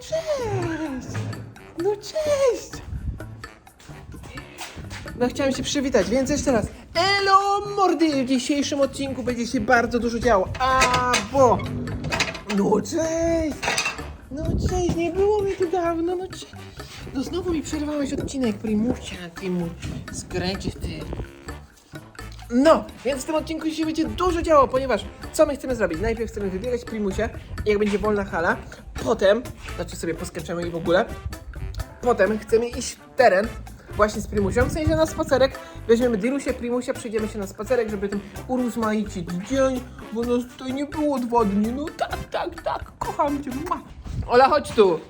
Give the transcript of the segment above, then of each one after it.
cześć! No cześć! No chciałem się przywitać, więc jeszcze raz. Elo mordy! W dzisiejszym odcinku będzie się bardzo dużo działo. A bo... No cześć! No cześć, nie było mnie tu dawno, no cześć. No znowu mi przerwałeś odcinek, Primusia, ty mój skręcie, ty. No, więc w tym odcinku dzisiaj będzie dużo działo, ponieważ co my chcemy zrobić? Najpierw chcemy wybiegać Primusie, jak będzie wolna hala, potem, znaczy sobie poskaczemy i w ogóle, potem chcemy iść w teren właśnie z Primusią, w sensie na spacerek, weźmiemy Dilusie, Primusia, przejdziemy się na spacerek, żeby tym urozmaicić dzień, bo nas tutaj nie było dwa dni, no tak, tak, tak, kocham cię, ma. Ola, chodź tu.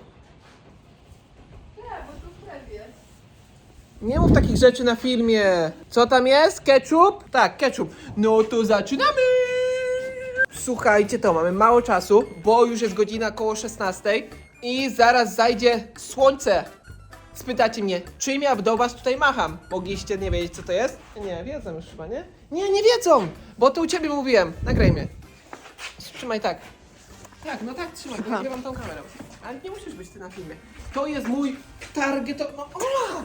Nie mów takich rzeczy na filmie. Co tam jest? Ketchup? Tak, ketchup. No to zaczynamy! Słuchajcie, to mamy mało czasu, bo już jest godzina około 16 i zaraz zajdzie słońce. Spytacie mnie, czym ja do was tutaj macham? Mogliście nie wiedzieć, co to jest? Nie, wiedzą już chyba, nie? Nie, nie wiedzą, bo to u ciebie mówiłem. Nagraj mnie. Trzymaj tak. Tak, no tak, trzymaj, nagrywam tą kamerą. Ale nie musisz być ty na filmie. To jest mój target... No, o!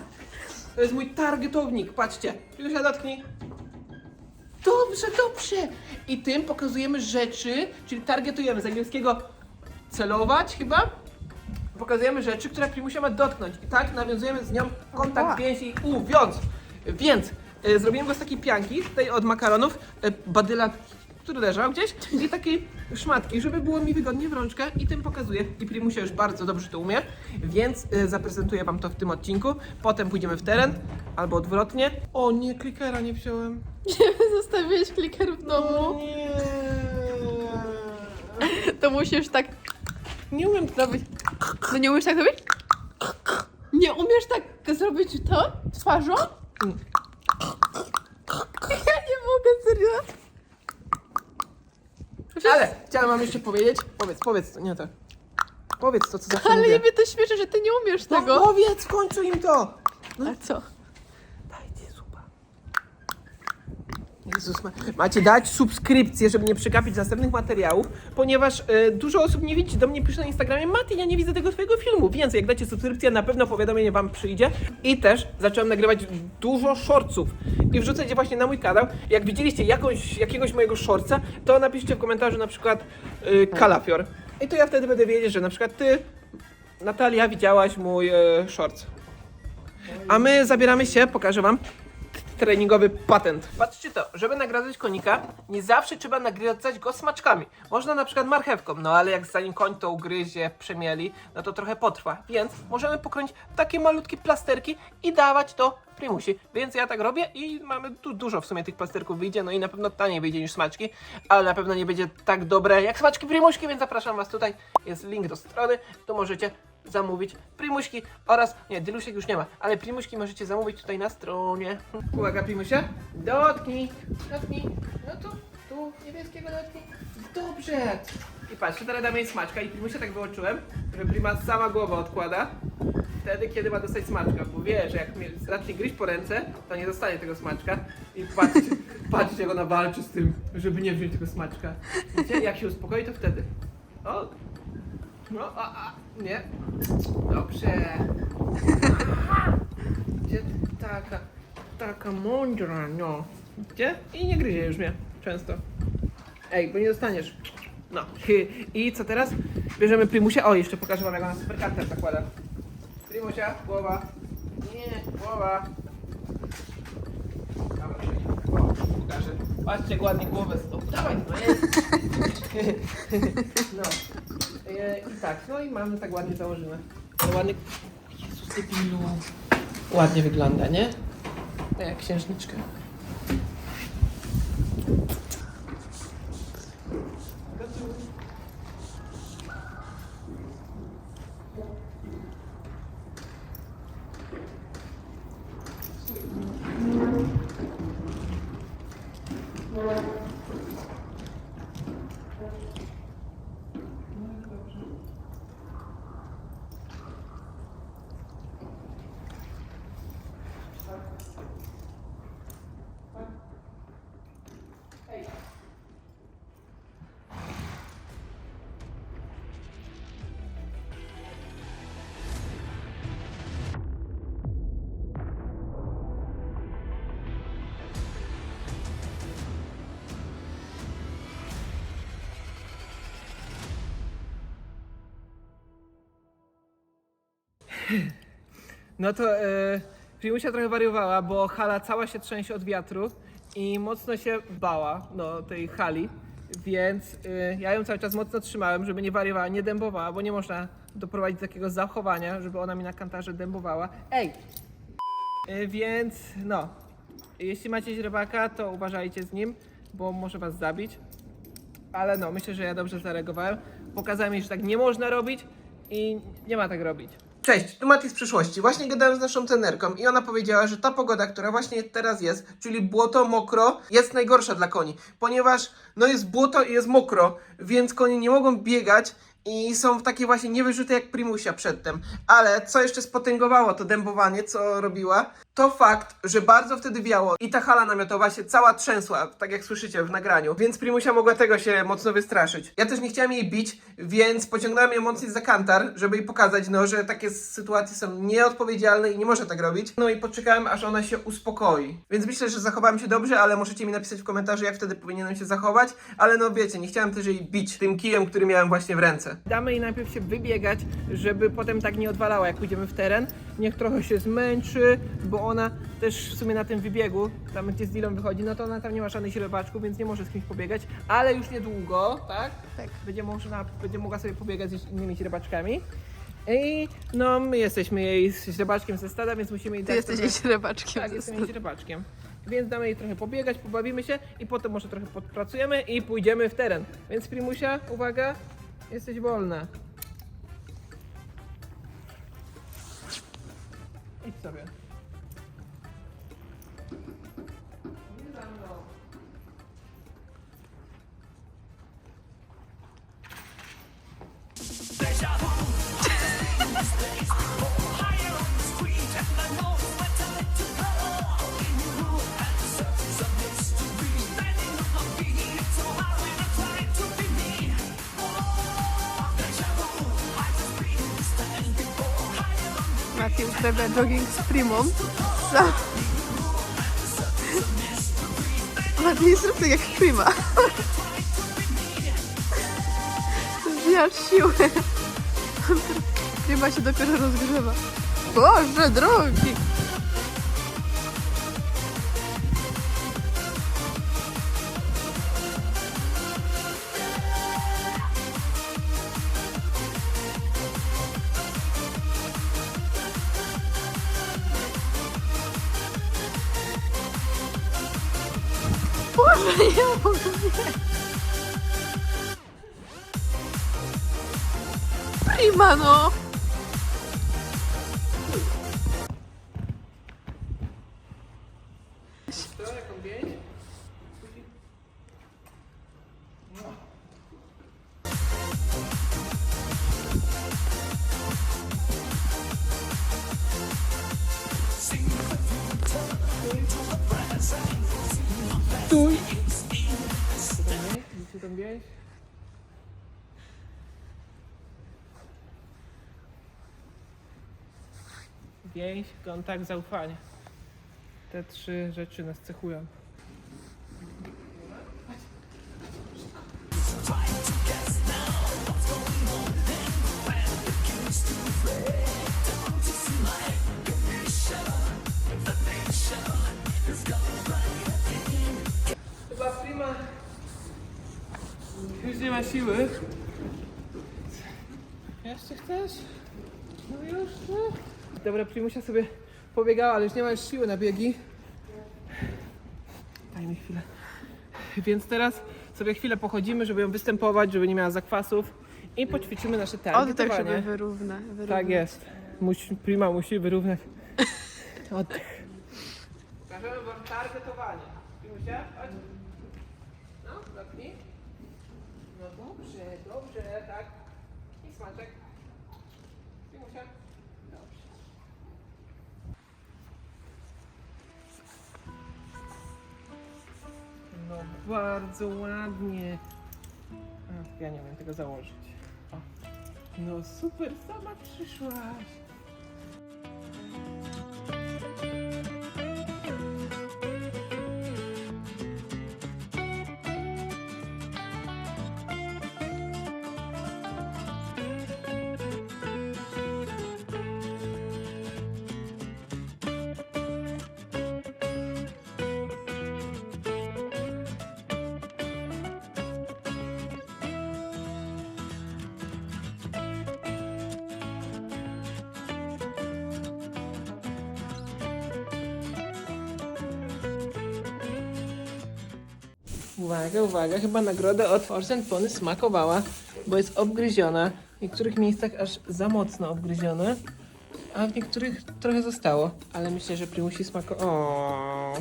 To jest mój targetownik, patrzcie. Już ja dotknij. Dobrze, dobrze. I tym pokazujemy rzeczy, czyli targetujemy z angielskiego celować chyba. Pokazujemy rzeczy, które Primusia ma dotknąć. I tak nawiązujemy z nią kontakt więzi i uwiąz. Więc e, zrobiłem go z takiej pianki, tutaj od makaronów, e, badyla, który leżał gdzieś, i takiej szmatki, żeby było mi wygodnie w rączkę i tym pokazuję. I Primusia już bardzo dobrze to umie, więc e, zaprezentuję wam to w tym odcinku. Potem pójdziemy w teren, albo odwrotnie. O nie, klikera nie wziąłem. Zostawiłeś kliker w domu, Nie. to musisz tak Nie umiem zrobić. No nie umiesz tak zrobić? Nie umiesz tak zrobić to twarzą? Mm. Ja nie mogę, serio. Ale chciałem wam jeszcze powiedzieć. Powiedz, powiedz to, nie to. Powiedz to, co zawsze Ale mówię. mnie to śmieszy, że ty nie umiesz No tego. powiedz w końcu im to! A co? Dajcie suba. Jezus, ma... macie dać subskrypcję, żeby nie przegapić następnych materiałów, ponieważ e, dużo osób nie widzi, do mnie pisze na Instagramie Maty, ja nie widzę tego twojego filmu, więc jak dacie subskrypcję, na pewno powiadomienie wam przyjdzie. I też zacząłem nagrywać dużo shortsów. I wrzucać je właśnie na mój kanał. Jak widzieliście jakąś, jakiegoś mojego shortsa, to napiszcie w komentarzu na przykład e, kalafior. I to ja wtedy będę wiedzieć, że na przykład ty, Natalia, widziałaś mój shorts. A my zabieramy się, pokażę wam treningowy patent. Patrzcie to, żeby nagradzać konika, nie zawsze trzeba nagradzać go smaczkami. Można na przykład marchewką, no ale jak zanim koń to ugryzie, przemieli, no to trochę potrwa. Więc możemy pokrąć takie malutkie plasterki i dawać to primusi. Więc ja tak robię i mamy tu dużo w sumie tych plasterków wyjdzie, no i na pewno taniej wyjdzie niż smaczki, ale na pewno nie będzie tak dobre jak smaczki primuśki, więc zapraszam was tutaj. Jest link do strony, tu możecie zamówić primuśki oraz, nie, dylusiek już nie ma, ale primuśki możecie zamówić tutaj na stronie. Uwaga primusia, dotknij, dotknij, no tu, tu, niebieskiego dotknij, dobrze. I patrzcie, teraz damy jej smaczka i primusia tak wyłączyłem, że prima sama głowę odkłada, wtedy kiedy ma dostać smaczka, bo wie, że jak zacznie gryźć po ręce, to nie dostanie tego smaczka i patrzcie, patrzcie jak ona walczy z tym, żeby nie wziąć tego smaczka. Wiecie, jak się uspokoi, to wtedy. O, no, a, a, nie. Dobrze. Gdzie taka, taka mądra, no. Gdzie? I nie gryzie już mnie często. Ej, bo nie dostaniesz. No. I co teraz? Bierzemy Primusia. O, jeszcze pokażę wam jak ona superkartę zakłada. Primusia, głowa. Nie, głowa. O, pokażę. Patrzcie, jak ładnie głowę stop. Dawaj, no jest. No. E, I tak, no i mamy tak ładnie założone. Ładnie. Jezus, debilu. Ładnie wygląda, nie? Tak jak księżniczka. No to e, Primusia trochę wariowała, bo hala cała się trzęsie od wiatru i mocno się bała, no, tej hali, więc e, ja ją cały czas mocno trzymałem, żeby nie wariowała, nie dębowała, bo nie można doprowadzić do takiego zachowania, żeby ona mi na kantarze dębowała. Ej! E, więc no, jeśli macie źrebaka, to uważajcie z nim, bo może was zabić. Ale no, myślę, że ja dobrze zareagowałem. Pokazałem jej, że tak nie można robić i nie ma tak robić. Cześć, tu Mati z przyszłości. Właśnie gadałem z naszą trenerką i ona powiedziała, że ta pogoda, która właśnie teraz jest, czyli błoto, mokro, jest najgorsza dla koni, ponieważ no jest błoto i jest mokro, więc konie nie mogą biegać i są w takiej właśnie niewyrzuty jak Primusia przedtem. Ale co jeszcze spotęgowało to dębowanie, co robiła, to fakt, że bardzo wtedy wiało i ta hala namiotowa się cała trzęsła, tak jak słyszycie w nagraniu, więc Primusia mogła tego się mocno wystraszyć. Ja też nie chciałem jej bić, więc pociągnąłem ją mocniej za kantar, żeby jej pokazać, no, że takie sytuacje są nieodpowiedzialne i nie może tak robić. No i poczekałem, aż ona się uspokoi. Więc myślę, że zachowałem się dobrze, ale możecie mi napisać w komentarzu, jak wtedy powinienem się zachować. Ale no wiecie, nie chciałem też jej bić tym kijem, który miałem właśnie w ręce. Damy jej najpierw się wybiegać, żeby potem tak nie odwalała, jak pójdziemy w teren. Niech trochę się zmęczy, bo ona też w sumie na tym wybiegu, tam gdzie z Dilą wychodzi, no to ona tam nie ma żadnych źrebaczków, więc nie może z kimś pobiegać, ale już niedługo, tak? Tak. Będzie, można, będzie mogła sobie pobiegać z innymi źrebaczkami. I no, my jesteśmy jej źrebaczkiem ze stada, więc musimy jej Ty dać jesteś trochę- jej ślebaczkiem. tak, jestem jej źrebaczkiem. Więc damy jej trochę pobiegać, pobawimy się i potem może trochę podpracujemy i pójdziemy w teren. Więc Primusia, uwaga, jesteś wolna. Idź sobie. Matthew uprawia jogging z primą. Za... Matthew tak jak prima. Zwijasz siłę. Prima się dopiero rozgrzewa. Boże drogi! Prima Więź, kontakt, zaufanie. Te trzy rzeczy nas cechują. Chyba prima już nie ma siły. Jeszcze chcesz? Dobra, Primusia sobie pobiegała, ale już nie ma już siły na biegi. Daj mi chwilę. Więc teraz sobie chwilę pochodzimy, żeby ją występować, żeby nie miała zakwasów i poćwiczymy nasze Oddech, targetowanie. żeby wyrówna. wyrówna. Tak jest. Musi, prima musi wyrównać oddech. Pokażemy wam targetowanie. Primusia, chodź. No, dotknij. No dobrze, dobrze, tak. I smaczek. Primusia. No bardzo ładnie. A, ja nie wiem tego założyć. O. No super, sama przyszłaś. Uwaga, uwaga, chyba nagroda od Force Pony smakowała, bo jest obgryziona. W niektórych miejscach aż za mocno obgryziona, a w niektórych trochę zostało. Ale myślę, że Primusi smako... O,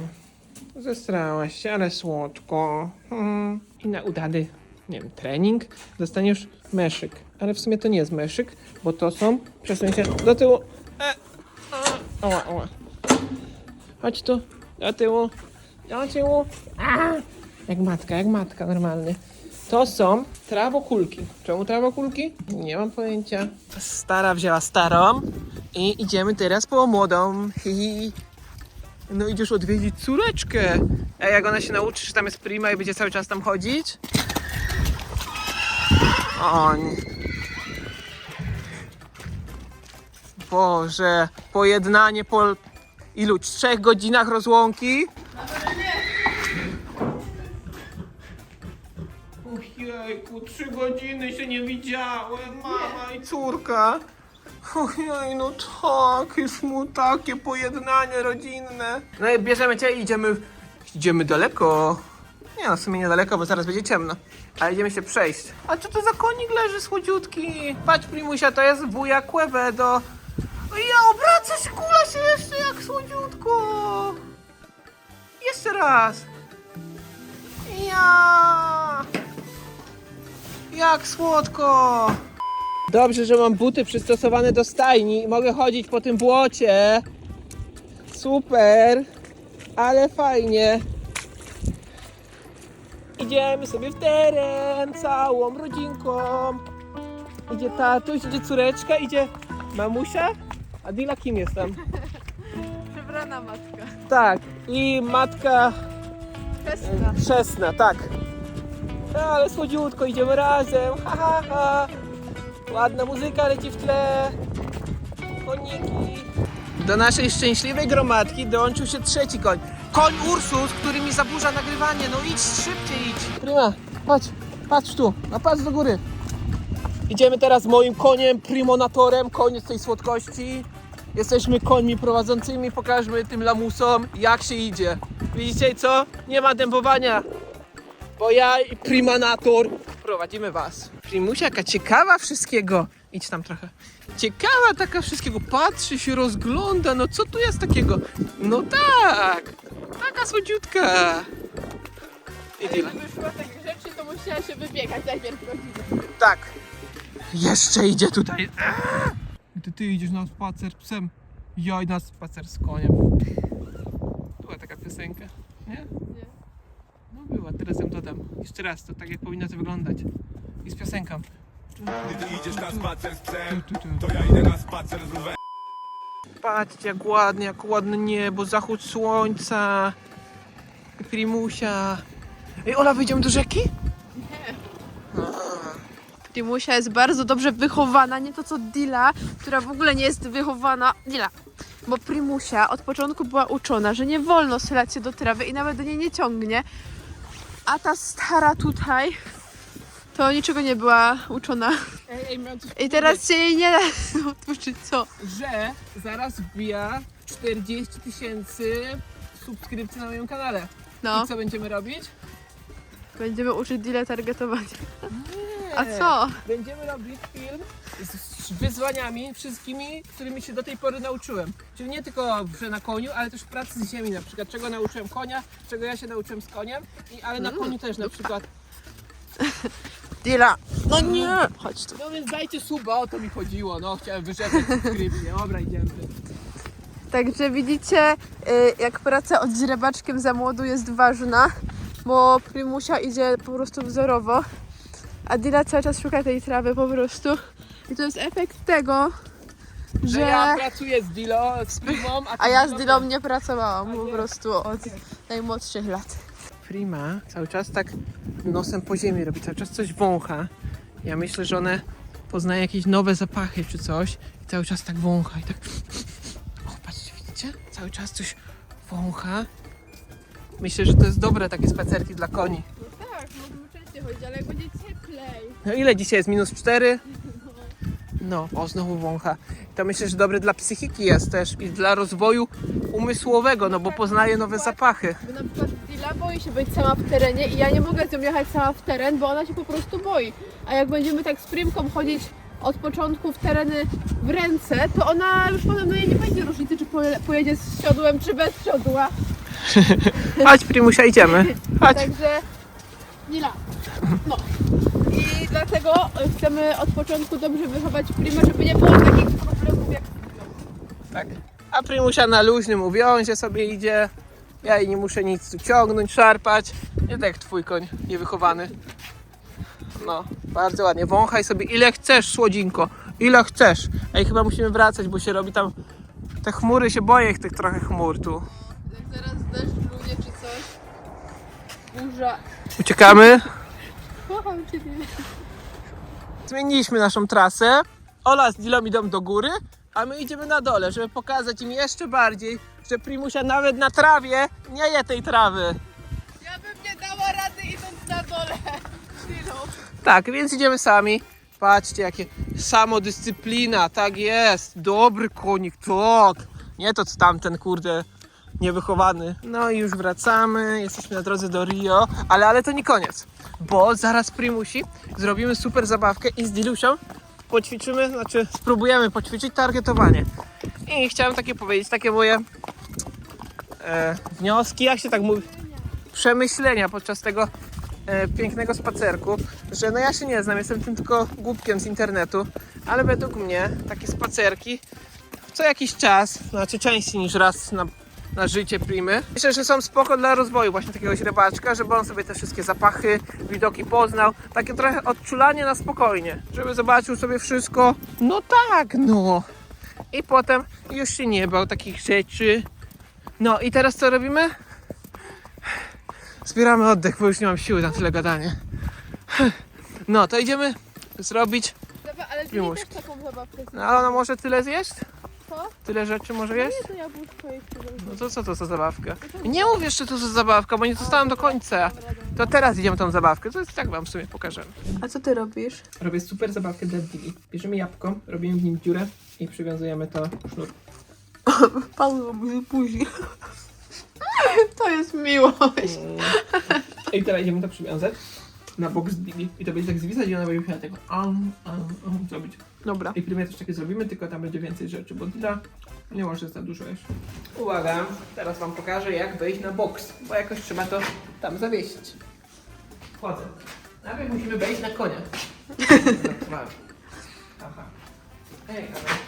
Zestrałaś się, ale słodko. Hmm. I na udany, nie wiem, trening dostaniesz meszyk. Ale w sumie to nie jest meszyk, bo to są... Przesuń się do tyłu. E, a, oła, oła. Chodź tu, do tyłu, do tyłu. A, jak matka, jak matka, normalnie. To są trawokulki. Czemu trawokulki? Nie mam pojęcia. Stara wzięła starą i idziemy teraz po młodą. Hi, hi. No idziesz odwiedzić córeczkę. A jak ona się nauczy, że tam jest prima i będzie cały czas tam chodzić? O nie. Boże, pojednanie po ilu? Trzech godzinach rozłąki? Ojejku, trzy godziny się nie widziałem, mama i córka. Ojej, no takie mu takie pojednanie rodzinne. No i bierzemy cię i idziemy, idziemy daleko. Nie no, w sumie niedaleko, bo zaraz będzie ciemno. Ale idziemy się przejść. A co to za konik leży słodziutki? Patrz, Primusia, to jest wuja Quevedo. O ja, obraca się, kula się jeszcze jak słodziutko. Jeszcze raz. Ja. Jak słodko. Dobrze, że mam buty przystosowane do stajni i mogę chodzić po tym błocie. Super, ale fajnie. Idziemy sobie w teren całą rodzinką. Idzie tatuś, idzie córeczka, idzie mamusia. A Dila kim jestem? Przebrana matka. Tak, i matka Pesna. chrzestna, tak. Ale słodziutko, idziemy razem. Ha, ha, ha. Ładna muzyka leci w tle. Koniki. Do naszej szczęśliwej gromadki dołączył się trzeci koń. Koń Ursus, który mi zaburza nagrywanie. No idź szybciej, idź. Prima, patrz, patrz tu, no patrz do góry. Idziemy teraz moim koniem, primonatorem, koniec tej słodkości. Jesteśmy końmi prowadzącymi, pokażmy tym lamusom jak się idzie. Widzicie co? Nie ma dębowania, bo ja i primanator prowadzimy was. Primusia jaka ciekawa wszystkiego. Idź tam trochę. Ciekawa taka wszystkiego, patrzy się, rozgląda, no co tu jest takiego? No tak, taka słodziutka. I tyle. Gdyby szło tak grzecznie, to musiała się wybiegać najpierw godzinę. Tak. Jeszcze idzie tutaj. Gdy ty idziesz na spacer z psem, ja idę na spacer z koniem. Była taka piosenka, nie? Nie. No była, teraz ją dodam. Jeszcze raz, to tak jak powinno to wyglądać. I z piosenką. Gdy ty idziesz na spacer z psem, to ja idę na spacer z rowerem. Patrzcie jak ładnie, jak ładne niebo, zachód słońca. Primusia. Ej, Ola, wyjdziemy do rzeki? Timusia jest bardzo dobrze wychowana, nie to co Dila, która w ogóle nie jest wychowana. Dila. Bo Primusia od początku była uczona, że nie wolno sylać się do trawy i nawet do niej nie ciągnie. A ta stara tutaj to niczego nie była uczona. Ej, ej, coś I teraz się jej nie da otworzyć, co? że zaraz wbija 40 tysięcy subskrypcji na moim kanale. No, I co będziemy robić? będziemy uczyć Dile targetować. Nie. A co? Będziemy robić film z wyzwaniami wszystkimi, którymi się do tej pory nauczyłem. Czyli nie tylko że na koniu, ale też w pracy z ziemi na przykład. Czego nauczyłem konia, czego ja się nauczyłem z koniem, i, ale na Mm. koniu też na przykład. Dila! No nie! Chodź tu. No więc dajcie suba, o to mi chodziło. No chciałem wyrzekać subskrypcję. Dobra, idziemy. Także widzicie, y, jak praca od źrebaczkiem za młodu jest ważna, bo Prymusia idzie po prostu wzorowo, a Dila cały czas szuka tej trawy po prostu. I to jest efekt tego, Że że... ja pracuję z Dilo, z Primą, a, A ja z Dilą- nie pracowałam po prostu od najmłodszych lat. Prima cały czas tak nosem po ziemi robi, cały czas coś wącha. Ja myślę, że one poznają jakieś nowe zapachy czy coś i cały czas tak wącha i tak... O, patrzcie, widzicie? Cały czas coś wącha. Myślę, że to jest dobre takie spacerki dla koni. No tak, możemy częściej chodzić, ale jak będzie cieplej. No ile dzisiaj jest? Minus 4? No, o znowu wącha. To myślę, że dobre dla psychiki jest też i dla rozwoju umysłowego, no bo poznaje nowe zapachy. Bo na przykład Dila Dila boi się być sama w terenie i ja nie mogę z nią jechać sama w teren, bo ona się po prostu boi. A jak będziemy tak z Primką chodzić od początku w tereny w ręce, to ona już potem no jej nie będzie różnicy, czy poje- pojedzie z siodłem, czy bez siodła. Chodź, Primusia, idziemy. Chodź. Także Nila. No. Dlatego chcemy od początku dobrze wychować Primę, żeby nie było takich problemów jak Tak. A Primusia na luźnym uwiązie sobie idzie. Ja jej nie muszę nic tu ciągnąć, szarpać. Nie tak jak twój koń, niewychowany. No, bardzo ładnie. Wąchaj sobie ile chcesz, słodzinko. Ile chcesz. Ej, chyba musimy wracać, bo się robi tam... Te chmury, się boję ich tych trochę chmur tu. Jak zaraz deszcz ludzie czy coś. Burza. Uciekamy. Kocham Ciebie. Zmieniliśmy naszą trasę. Ola z Dilą idą do góry, a my idziemy na dole, żeby pokazać im jeszcze bardziej, że Primusia nawet na trawie nie je tej trawy. Ja bym nie dała rady idąc na dole. Tak, więc idziemy sami. Patrzcie, jakie samodyscyplina, tak jest. Dobry konik, tak. Nie to co tamten, kurde, niewychowany. No i już wracamy, jesteśmy na drodze do Rio, ale, ale to nie koniec, bo zaraz Primusi zrobimy super zabawkę i z Dilusią poćwiczymy, znaczy spróbujemy poćwiczyć targetowanie. I chciałem takie powiedzieć, takie moje e, wnioski, jak się tak mówi, przemyślenia podczas tego e, pięknego spacerku, że no ja się nie znam, jestem tym tylko głupkiem z internetu, ale według mnie takie spacerki co jakiś czas, znaczy częściej niż raz na, na życie primy. Myślę, że są spoko dla rozwoju właśnie takiego rybaczka, żeby on sobie te wszystkie zapachy, widoki poznał. Takie trochę odczulanie na spokojnie, żeby zobaczył sobie wszystko. No tak, no. I potem już się nie bał takich rzeczy. No i teraz co robimy? Zbieramy oddech, bo już nie mam siły na tyle gadanie. No, to idziemy zrobić. Dobra, ale Miłość. taką zabawkę No, ale ona może tyle zjeść? Co? Tyle rzeczy może jeść? Nie, to jabłuszko jeszcze zrobię. No to co to za zabawka? Nie mów jeszcze to za zabawka, bo nie zostałam do końca. To teraz idziemy tą zabawkę, to jest tak wam w sumie pokażemy. A co ty robisz? Robię super zabawkę dla Dili. Bierzemy jabłko, robimy w nim dziurę i przywiązujemy to sznur. Padło mi później. To jest miłość. I teraz idziemy to przywiązać na bok z Dili. I to będzie tak zwisać i ona będzie musiała tego am, am, am zrobić. Dobra. I prymie też takie zrobimy, tylko tam będzie więcej rzeczy, bo Dila nie może za dużo jeszcze. Uwaga, teraz wam pokażę jak wejść na boks, bo jakoś trzeba to tam zawiesić. Wchodzę. Najpierw musimy wejść na konia. Aha. Ej, ale...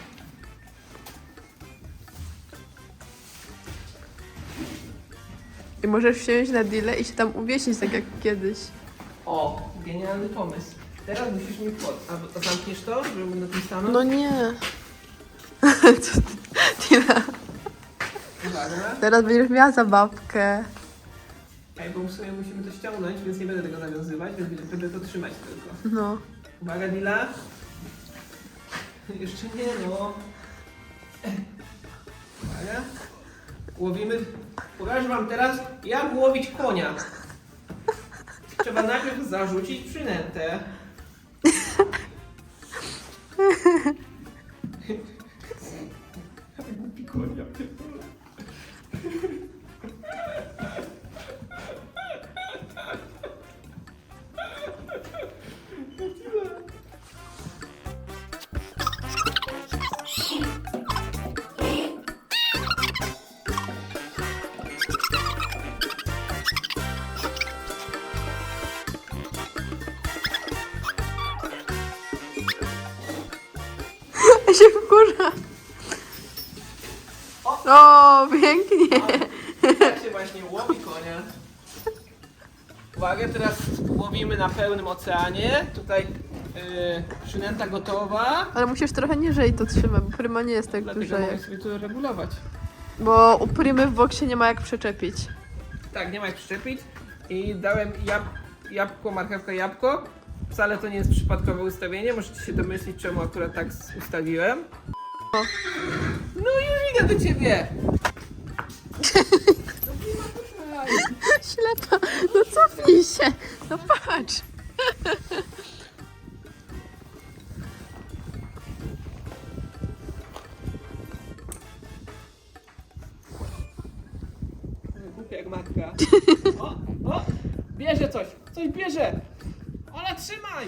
I możesz wsiąść na dealę i się tam uwiesić tak jak kiedyś. O, genialny pomysł. Teraz musisz mi pod... A, zamkniesz to, żebym na tym? No nie. Co ty? Uwaga. Teraz będziesz miała zabawkę. Ej, bo w sumie musimy to ściągnąć, więc nie będę tego zawiązywać, więc będę to trzymać tylko. No. Uwaga, Dila. Jeszcze nie, no. Uwaga. Łowimy. Pokażę wam teraz, jak łowić konia. Trzeba najpierw zarzucić przynętę. Uwaga, teraz łowimy na pełnym oceanie. Tutaj yy, przynęta gotowa. Ale musisz trochę niżej to trzymać, bo pryma nie jest tak Dlatego duża jak... sobie to regulować. Bo u prymy w boksie nie ma jak przyczepić. Tak, nie ma jak przyczepić. I dałem jab jabłko, marchewka, jabłko. Wcale to nie jest przypadkowe ustawienie. Możecie się domyślić, czemu akurat tak ustawiłem. No już idę do ciebie. Ślepa, no cofnij się. No patrz. Jak matka. O, o, bierze coś, coś bierze. Ola, trzymaj!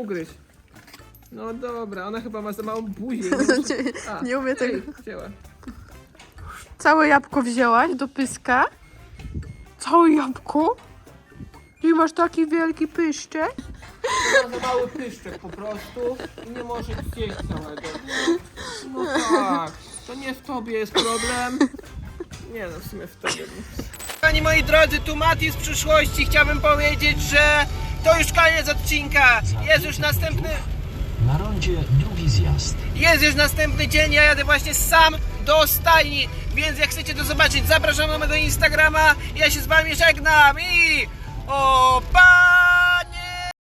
No ugryź. No dobra, ona chyba ma za małą buzię. Nie, A, nie umie tego. Wzięła. Całe jabłko wzięłaś do pyska? Całe jabłko? Ty masz taki wielki pyszczek? Ma za mały pyszczek po prostu i nie może zjeść całego. No, no tak, to nie w tobie jest problem. Nie no, w sumie w tobie. Kochani moi drodzy, tu Mati z przyszłości. Chciałbym powiedzieć, że to już koniec odcinka. Jest już następny Na rondzie drugi zjazd. Jest już następny dzień, ja jadę właśnie sam do stajni, więc jak chcecie to zobaczyć, zapraszam na mojego Instagrama. Ja się z wami żegnam i o pa!